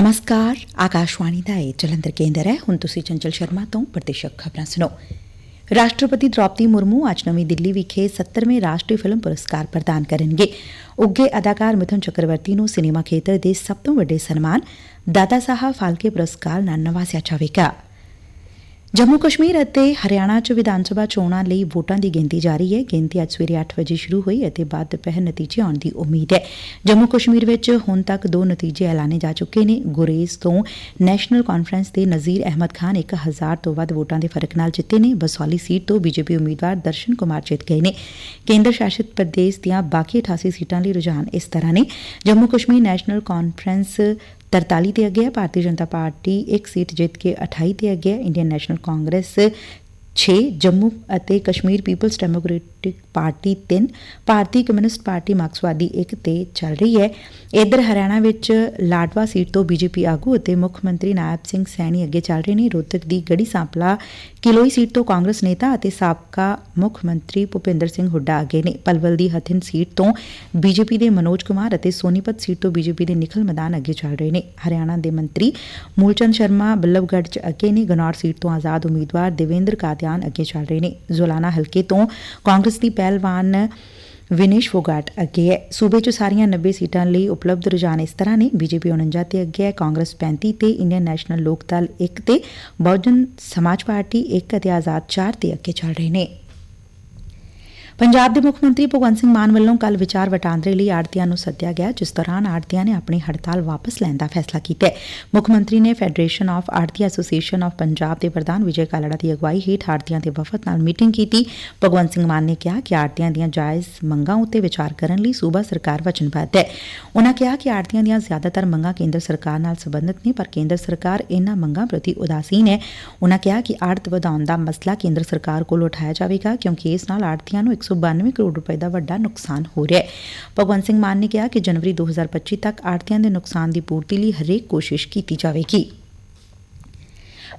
ਨਮਸਕਾਰ ਆਕਾਸ਼ਵਾਣੀ ਦਾ ਇਹ ਜਲੰਧਰ ਕੇਂਦਰ ਹੈ ਹੁਣ ਤੁਸੀਂ ਚੰਚਲ ਸ਼ਰਮਾ ਤੋਂ ਪ੍ਰਤੀਸ਼ਕ ਖਬਰਾਂ ਸੁਣੋ ਰਾਸ਼ਟਰਪਤੀ ਦ੍ਰੌਪਦੀ ਮੁਰਮੂ ਅੱਜ ਨਵੀਂ ਦਿੱਲੀ ਵਿਖੇ 70ਵੇਂ ਰਾਸ਼ਟਰੀ ਫਿਲਮ ਪੁਰਸਕਾਰ ਪ੍ਰਦਾਨ ਕਰਨਗੇ ਉੱਘੇ ਅਦਾਕਾਰ ਮਿਥੁਨ ਚੱਕਰਵਰਤੀ ਨੂੰ ਸਿਨੇਮਾ ਖੇਤਰ ਦੇ ਸਭ ਤੋਂ ਵੱਡੇ ਸਨਮਾਨ ਦਾਦਾ ਸਾਹਿਬ ਫਾਲਕੇ ਪੁਰਸਕਾਰ ਨਾਲ ਨਵਾਜ਼ਿਆ ਜਾਵੇਗਾ ਜੰਮੂ ਕਸ਼ਮੀਰ ਅਤੇ ਹਰਿਆਣਾ 'ਚ ਵਿਧਾਨ ਸਭਾ ਚੋਣਾਂ ਲਈ ਵੋਟਾਂ ਦੀ ਗਿਣਤੀ ਜਾਰੀ ਹੈ। ਗਿਣਤੀ ਅੱਜ ਸਵੇਰੇ 8 ਵਜੇ ਸ਼ੁਰੂ ਹੋਈ ਅਤੇ ਬਾਅਦ ਦੁਪਹਿਰ ਨਤੀਜੇ ਆਉਣ ਦੀ ਉਮੀਦ ਹੈ। ਜੰਮੂ ਕਸ਼ਮੀਰ ਵਿੱਚ ਹੁਣ ਤੱਕ ਦੋ ਨਤੀਜੇ ਐਲਾਨੇ ਜਾ ਚੁੱਕੇ ਨੇ। ਗੁਰੇਜ਼ ਤੋਂ ਨੈਸ਼ਨਲ ਕਾਨਫਰੰਸ ਦੇ ਨਜ਼ੀਰ ਅਹਿਮਦ ਖਾਨ 1000 ਤੋਂ ਵੱਧ ਵੋਟਾਂ ਦੇ ਫ਼ਰਕ ਨਾਲ ਜਿੱਤੇ ਨੇ। ਬਸੌਲੀ ਸੀਟ ਤੋਂ ਬੀਜੇਪੀ ਉਮੀਦਵਾਰ ਦਰਸ਼ਨ ਕੁਮਾਰ ਜਿੱਤ ਗਏ ਨੇ। ਕੇਂਦਰ ਸ਼ਾਸਿਤ ਪ੍ਰਦੇਸ਼ ਦੀਆਂ ਬਾਕੀ 88 ਸੀਟਾਂ ਲਈ ਰੁਝਾਨ ਇਸ ਤਰ੍ਹਾਂ ਨੇ। ਜੰਮੂ ਕਸ਼ਮੀਰ ਨੈਸ਼ਨਲ ਕਾਨਫਰੰਸ 43 ਤੇ ਅੱਗੇ ਹੈ। ਭਾਰਤੀ ਜਨਤਾ ਪਾਰਟੀ ਇੱਕ ਸੀਟ ਜਿੱਤ ਕੇ 28 ਤੇ ਅੱਗੇ ਹੈ। ਇੰਡੀਅਨ ਨੈਸ਼ਨਲ ਕਾਂਗਰਸ 6 ਜੰਮੂ ਅਤੇ ਕਸ਼ਮੀਰ ਪੀਪਲਸ ਡੈਮੋਕ੍ਰੈਟਿਕ ਪਾਰਟੀ 3 ਭਾਰਤੀ ਕਮਿਊਨਿਸਟ ਪਾਰਟੀ ਮਾਰਕਸਵਾਦੀ 1 ਤੇ ਚੱਲ ਰਹੀ ਹੈ। ਇਧਰ ਹਰਿਆਣਾ ਵਿੱਚ ਲਾਡਵਾ ਸੀਟ ਤੋਂ ਬੀਜੇਪੀ ਆਗੂ ਅਤੇ ਮੁੱਖ ਮੰਤਰੀ ਨਾਇਬ ਸਿੰਘ ਸੈਣੀ ਅੱਗੇ ਚੱਲ ਰਹੇ ਨੇ। ਰੋਹਤਕ ਦੀ ਗੜੀ ਸਾਂਪਲਾ ਕਿਲੋਈ ਸੀਟ ਤੋਂ ਕਾਂਗਰਸ ਨੇਤਾ ਅਤੇ ਸਾਬਕਾ ਮੁੱਖ ਮੰਤਰੀ ਭੁਪਿੰਦਰ ਸਿੰਘ ਹੁੱਡਾ ਅੱਗੇ ਨੇ। ਪਲਵਲ ਦੀ ਹਥਿਨ ਸੀਟ ਤੋਂ ਬੀਜੇਪੀ ਦੇ ਮਨੋਜ ਕੁਮਾਰ ਅਤੇ ਸੋਨੀਪਤ ਸੀਟ ਤੋਂ ਬੀਜੇਪੀ ਦੇ ਨਿਖਲ ਮੈਦਾਨ ਅੱਗੇ ਚੱਲ ਰਹੇ ਨੇ। ਹਰਿਆਣਾ ਦੇ ਮੰਤਰੀ ਮੂਲਚੰਦ ਸ਼ਰਮਾ ਬੱਲਭਗੜ੍ਹ ਚ ਅੱਗੇ ਨੇ। ਗਨੌਰ ਸੀਟ ਤੋਂ ਆਜ਼ਾਦ ਉਮੀਦਵਾਰ ਦੇਵੇਂਦਰ ਕਾਦਿਆਨ ਅੱਗੇ ਚੱਲ ਰਹੇ ਨੇ। ਜ਼ੋਲਾਨਾ ਹਲਕੇ ਤੋਂ ਕਾਂਗਰਸ ਦੀ ਪਹਿਲਵਾਨ ਵਿਨੇਸ਼ ਫੋਗਾਟ ਅੱਗੇ ਹੈ। ਸੂਬੇ 'ਚ ਸਾਰੀਆਂ 90 ਸੀਟਾਂ ਲਈ ਉਪਲਬਧ ਰੁਝਾਨ ਇਸ ਤਰ੍ਹਾਂ ਨੇ। ਬੀਜੇਪੀ 49 ਤੇ ਅੱਗੇ ਹੈ, ਕਾਂਗਰਸ 35 ਤੇ ਇੰਡੀਅਨ ਨੈਸ਼ਨਲ ਲੋਕ ਦਲ 1 ਤੇ ਬਹੁਜਨ ਸਮਾਜ ਪਾਰਟੀ 1 ਅਤੇ ਆਜ਼ਾਦ 4 ਤੇ ਅੱਗੇ ਚੱਲ ਰਹੇ ਨੇ। ਪੰਜਾਬ ਦੇ ਮੁੱਖ ਮੰਤਰੀ ਭਗਵੰਤ ਸਿੰਘ ਮਾਨ ਵੱਲੋਂ ਕੱਲ ਵਿਚਾਰ ਵਟਾਂਦਰੇ ਲਈ ਆੜਤੀਆਂ ਨੂੰ ਸੱਦਿਆ ਗਿਆ, ਜਿਸ ਦੌਰਾਨ ਆੜਤੀਆਂ ਨੇ ਆਪਣੀ ਹੜਤਾਲ ਵਾਪਸ ਲੈਣ ਦਾ ਫੈਸਲਾ ਕੀਤਾ ਮੁੱਖ ਮੰਤਰੀ ਨੇ Federation of Aarhti Association of Punjab ਦੇ ਪ੍ਰਧਾਨ ਵਿਜੇ ਕਾਲੜਾ ਦੀ ਅਗਵਾਈ ਹੇਠ ਆੜਤੀਆਂ ਦੇ ਵਫਦ ਨਾਲ ਮੀਟਿੰਗ ਕੀਤੀ। ਭਗਵੰਤ ਸਿੰਘ ਮਾਨ ਨੇ ਕਿਹਾ ਕਿ ਆੜਤੀਆਂ ਦੀਆਂ ਜਾਇਜ਼ ਮੰਗਾਂ ਉੱਤੇ ਵਿਚਾਰ ਕਰਨ ਲਈ ਸੂਬਾ ਸਰਕਾਰ ਵਚਨਬੱਧ ਹੈ। ਉਨ੍ਹਾਂ ਕਿਹਾ ਕਿ ਆੜਤੀਆਂ ਦੀਆਂ ਜ਼ਿਆਦਾਤਰ ਮੰਗਾਂ ਕੇਂਦਰ ਸਰਕਾਰ ਨਾਲ ਸੰਬੰਧਿਤ ਨੇ, ਪਰ ਕੇਂਦਰ ਸਰਕਾਰ ਇਨ੍ਹਾਂ ਮੰਗਾਂ ਪ੍ਰਤੀ ਉਦਾਸੀਨ ਹੈ। ਉਨ੍ਹਾਂ ਕਿਹਾ ਕਿ ਆੜਤ ਵਧਾਉਣ ਦਾ ਮਸਲਾ ਕੇਂਦਰ ਸਰਕਾਰ ਕੋਲ ਉਠਾਇਆ ਜਾਵੇਗਾ, ਕਿਉਂਕਿ ਇਸ ਨਾਲ ਆੜਤੀਆਂ ਨੂੰ 192 ਕਰੋੜ ਰੁਪਏ ਦਾ ਵੱਡਾ ਨੁਕਸਾਨ ਹੋ ਰਿਹਾ ਹੈ। ਭਗਵੰਤ ਸਿੰਘ ਮਾਨ ਨੇ ਕਿਹਾ ਕਿ ਜਨਵਰੀ 2025 ਤੱਕ ਆੜਤੀਆਂ ਦੇ ਨੁਕਸਾਨ ਦੀ ਪੂਰਤੀ ਲਈ ਹਰੇਕ ਕੋਸ਼ਿਸ਼ ਕੀਤੀ ਜਾਵੇਗੀ।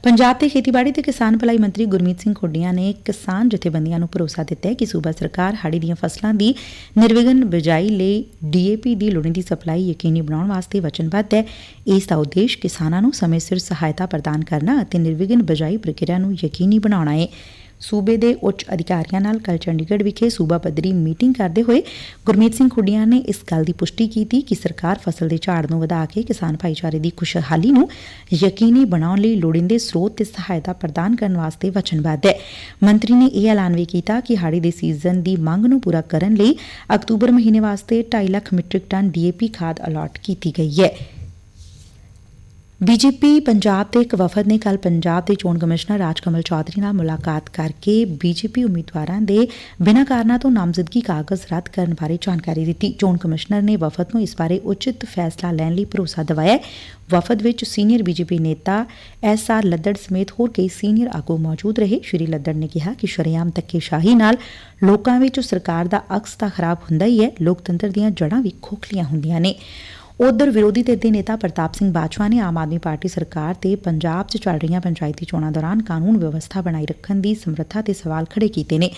ਪੰਜਾਬ ਦੇ ਖੇਤੀਬਾੜੀ ਤੇ ਕਿਸਾਨ ਭਲਾਈ ਮੰਤਰੀ ਗੁਰਮੀਤ ਸਿੰਘ ਖੁੱਡੀਆਂ ਨੇ ਕਿਸਾਨ ਜਥੇਬੰਦੀਆਂ ਨੂੰ ਭਰੋਸਾ ਦਿੱਤਾ ਹੈ ਕਿ ਸੂਬਾ ਸਰਕਾਰ ਹਾੜੀ ਦੀਆਂ ਫਸਲਾਂ ਦੀ ਨਿਰਵਿਘਨ ਬਿਜਾਈ ਲਈ ਡੀਏਪੀ ਦੀ ਲੋੜੀਂਦੀ ਸਪਲਾਈ ਯਕੀਨੀ ਬਣਾਉਣ ਵਾਸਤੇ ਵਚਨਬੱਧ ਹੈ। ਇਸ ਦਾ ਉਦੇਸ਼ ਕਿਸਾਨਾਂ ਨੂੰ ਸਮੇਂ ਸਿਰ ਸਹਾਇਤਾ ਪ੍ਰਦਾਨ ਕਰਨਾ ਅਤੇ ਨਿਰਵਿਘਨ ਬਿਜਾਈ ਪ੍ਰਕਿਰਿਆ ਨੂੰ ਯਕੀਨੀ ਬਣਾਉਣਾ ਹੈ। ਸੂਬੇ ਦੇ ਉੱਚ ਅਧਿਕਾਰੀਆਂ ਨਾਲ ਕੱਲ ਚੰਡੀਗੜ੍ਹ ਵਿਖੇ ਸੂਬਾ ਪੱਧਰੀ ਮੀਟਿੰਗ ਕਰਦੇ ਹੋਏ ਗੁਰਮੀਤ ਸਿੰਘ ਖੁੱਡੀਆਂ ਨੇ ਇਸ ਗੱਲ ਦੀ ਪੁਸ਼ਟੀ ਕੀਤੀ ਕਿ ਸਰਕਾਰ ਫਸਲ ਦੇ ਝਾੜ ਨੂੰ ਵਧਾ ਕੇ ਕਿਸਾਨ ਭਾਈਚਾਰੇ ਦੀ ਖੁਸ਼ਹਾਲੀ ਨੂੰ ਯਕੀਨੀ ਬਣਾਉਣ ਲਈ ਲੋੜੀਂਦੇ ਸਰੋਤ ਤੇ ਸਹਾਇਤਾ ਪ੍ਰਦਾਨ ਕਰਨ ਵਾਸਤੇ ਵਚਨਬੱਧ ਹੈ। ਮੰਤਰੀ ਨੇ ਇਹ ਐਲਾਨ ਵੀ ਕੀਤਾ ਕਿ ਹਾੜੀ ਦੇ ਸੀਜ਼ਨ ਦੀ ਮੰਗ ਨੂੰ ਪੂਰਾ ਕਰਨ ਲਈ ਅਕਤੂਬਰ ਮਹੀਨੇ ਵਾਸਤੇ 2.5 ਲੱਖ ਮੀਟ੍ਰਿਕ ਟਨ ਡੀਏਪੀ ਖਾਦ ਅਲਾਟ ਕੀਤੀ ਗਈ ਹੈ। ਬੀਜੇਪੀ ਪੰਜਾਬ ਦੇ ਇੱਕ ਵਫਦ ਨੇ ਕੱਲ ਪੰਜਾਬ ਦੇ ਚੋਣ ਕਮਿਸ਼ਨਰ ਰਾਜ ਕਮਲ ਚੌਧਰੀ ਨਾਲ ਮੁਲਾਕਾਤ ਕਰਕੇ ਬੀਜੇਪੀ ਉਮੀਦਵਾਰਾਂ ਦੇ ਬਿਨਾਂ ਕਾਰਨਾਂ ਤੋਂ ਨਾਮਜ਼ਦਗੀ ਕਾਗਜ਼ ਰੱਦ ਕਰਨ ਬਾਰੇ ਜਾਣਕਾਰੀ ਦਿੱਤੀ। ਚੋਣ ਕਮਿਸ਼ਨਰ ਨੇ ਵਫਦ ਨੂੰ ਇਸ ਬਾਰੇ ਉਚਿਤ ਫੈਸਲਾ ਲੈਣ ਲਈ ਭਰੋਸਾ ਦਿਵਾਇਆ। ਵਫਦ ਵਿੱਚ ਸੀਨੀਅਰ ਬੀਜੇਪੀ ਨੇਤਾ ਐਸ ਆਰ ਲੱਦੜ ਸਮੇਤ ਹੋਰ ਕਈ ਸੀਨੀਅਰ ਆਗੂ ਮੌਜੂਦ ਰਹੇ। ਸ਼੍ਰੀ ਲੱਦੜ ਨੇ ਕਿਹਾ ਕਿ ਸ਼ਰੇਆਮ ਧੱਕੇਸ਼ਾਹੀ ਨਾਲ ਲੋਕਾਂ ਵਿੱਚ ਸਰਕਾਰ ਦਾ ਅਕਸ ਤਾਂ ਖਰਾਬ ਹੁੰਦਾ ਹੀ ਹੈ। ਲੋਕਤੰਤਰ ਦੀਆਂ ਜੜਾਂ ਵੀ ਖੋਖਲੀਆਂ ਹੁੰਦੀਆਂ ਨੇ। ਉਧਰ ਵਿਰੋਧੀ ਧਿਰ ਦੇ ਨੇਤਾ ਪ੍ਰਤਾਪ ਸਿੰਘ ਬਾਜਵਾ ਨੇ ਆਮ ਆਦਮੀ ਪਾਰਟੀ ਸਰਕਾਰ ਤੇ ਪੰਜਾਬ 'ਚ ਚੱਲ ਰਹੀਆਂ ਪੰਚਾਇਤੀ ਚੋਣਾਂ ਦੌਰਾਨ ਕਾਨੂੰਨ ਵਿਵਸਥਾ ਬਣਾਈ ਰੱਖਣ ਦੀ ਸਮਰੱਥਾ ਤੇ ਸਵਾਲ ਖੜੇ ਕੀਤੇ ਨੇ।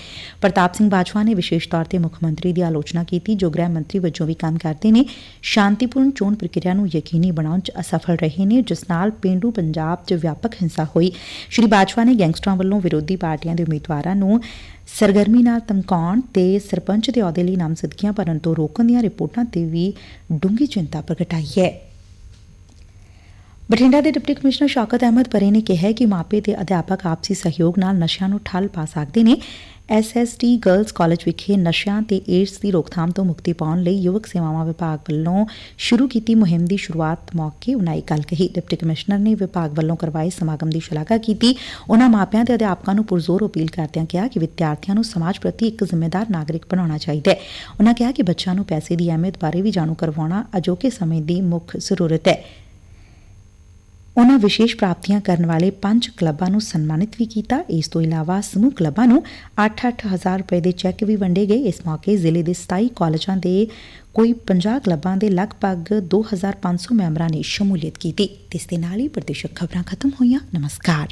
ਪ੍ਰਤਾਪ ਸਿੰਘ ਬਾਜਵਾ ਨੇ ਵਿਸ਼ੇਸ਼ ਤੌਰ ਤੇ ਮੁੱਖ ਮੰਤਰੀ ਦੀ ਆਲੋਚਨਾ ਕੀਤੀ, ਜੋ ਗ੍ਰਹਿ ਮੰਤਰੀ ਵਜੋਂ ਵੀ ਕੰਮ ਕਰਦੇ ਨੇ। ਸ਼ਾਂਤੀਪੂਰਨ ਚੋਣ ਪ੍ਰਕਿਰਿਆ ਨੂੰ ਯਕੀਨੀ ਬਣਾਉਣ 'ਚ ਅਸਫਲ ਰਹੇ ਨੇ, ਜਿਸ ਨਾਲ ਪਿੰਡੂ ਪੰਜਾਬ 'ਚ ਵਿਆਪਕ ਹਿੰਸਾ ਹੋਈ। ਸ਼੍ਰੀ ਬਾਜਵਾ ਨੇ ਗੈਂਗਸਟਰਾਂ ਵੱਲੋਂ ਵਿਰੋਧੀ ਪਾਰਟੀਆਂ ਦੇ ਉਮੀਦਵਾਰਾਂ ਨੂੰ ਸਰਗਰਮੀ ਨਾਲ ਧਮਕਾਉਣ ਤੇ ਸਰਪੰਚ ਦੇ ਅਹੁਦੇ ਲਈ ਨਾਮਜ਼ਦਗੀਆਂ ਭਰਨ ਤੋਂ ਰੋਕਣ ਦੀਆਂ ਰਿਪੋਰਟਾਂ ਤੇ ਵੀ ਡੂੰਘੀ ਚਿੰਤਾ ਪ੍ਰਗਟਾਈ ਹੈ। ਬਠਿੰਡਾ ਦੇ ਡਿਪਟੀ ਕਮਿਸ਼ਨਰ ਸ਼ੌਕਤ ਅਹਿਮਦ ਪਰੇ ਨੇ ਕਿਹਾ ਕਿ ਮਾਪੇ ਤੇ ਅਧਿਆਪਕ ਆਪਸੀ ਸਹਿਯੋਗ ਨਾਲ ਨਸ਼ਿਆਂ ਨੂੰ ਠੱਲ ਪਾ ਸਕਦੇ ਨੇ। ਐਸਐਸਟੀ ਗਰਲਜ਼ ਕਾਲਜ ਵਿਖੇ ਨਸ਼ਿਆਂ ਤੇ ਏਡਸ ਦੀ ਰੋਕਥਾਮ ਤੋਂ ਮੁਕਤੀ ਪਾਉਣ ਲਈ ਯੁਵਕ ਸੇਵਾਵਾਂ ਵਿਭਾਗ ਵੱਲੋਂ ਸ਼ੁਰੂ ਕੀਤੀ ਮੁਹਿੰਮ ਦੀ ਸ਼ੁਰੂਆਤ ਮੌਕੇ ਉਨਾਂ ਇਹ ਗੱਲ ਕਹੀ। ਡਿਪਟੀ ਕਮਿਸ਼ਨਰ ਨੇ ਵਿਭਾਗ ਵੱਲੋਂ ਕਰਵਾਏ ਸਮਾਗਮ ਦੀ ਸ਼ਲਾਘਾ ਕੀਤੀ। ਉਨਾਂ ਮਾਪਿਆਂ ਤੇ ਅਧਿਆਪਕਾਂ ਨੂੰ ਪੁਰਜ਼ੋਰ ਅਪੀਲ ਕਰਦਿਆਂ ਕਿਹਾ ਕਿ ਵਿਦਿਆਰਥੀਆਂ ਨੂੰ ਸਮਾਜ ਪ੍ਰਤੀ ਇੱਕ ਜ਼ਿੰਮੇਦਾਰ ਨਾਗਰਿਕ ਬਣਾਉਣਾ ਚਾਹੀਦਾ ਹੈ। ਉਨਾਂ ਕਿਹਾ ਕਿ ਬੱਚਿਆਂ ਨੂੰ ਪੈਸੇ ਦੀ ਅਹਿਮੀਅਤ ਬਾਰੇ ਵੀ ਜਾਣੂ ਕਰਵਾਉਣਾ ਅਜੋਕੇ ਸਮੇਂ ਦੀ ਮੁੱਖ ਜ਼ਰੂਰਤ ਹੈ। ਉਨੂਾ ਵਿਸ਼ੇਸ਼ ਪ੍ਰਾਪਤੀਆਂ ਕਰਨ ਵਾਲੇ ਪੰਜ ਕਲੱਬਾਂ ਨੂੰ ਸਨਮਾਨਿਤ ਵੀ ਕੀਤਾ। ਇਸ ਤੋਂ ਇਲਾਵਾ ਸਮੂਹ ਕਲੱਬਾਂ ਨੂੰ 8-8000 ਰੁਪਏ ਦੇ ਚੈੱਕ ਵੀ ਵੰਡੇ ਗਏ। ਇਸ ਮੌਕੇ ਜ਼ਿਲ੍ਹੇ ਦੇ 27 ਕਾਲਜਾਂ ਦੇ ਕੋਈ 50 ਕਲੱਬਾਂ ਦੇ ਲਗਭਗ 2500 ਮੈਂਬਰਾਂ ਨੇ ਸ਼ਮੂਲੀਅਤ ਕੀਤੀ। ਇਸ ਦੇ ਨਾਲ ਹੀ ਪ੍ਰਦੇਸ਼ਕ ਖਬਰਾਂ ਖਤਮ ਹੋਈਆਂ। ਨਮਸਕਾਰ।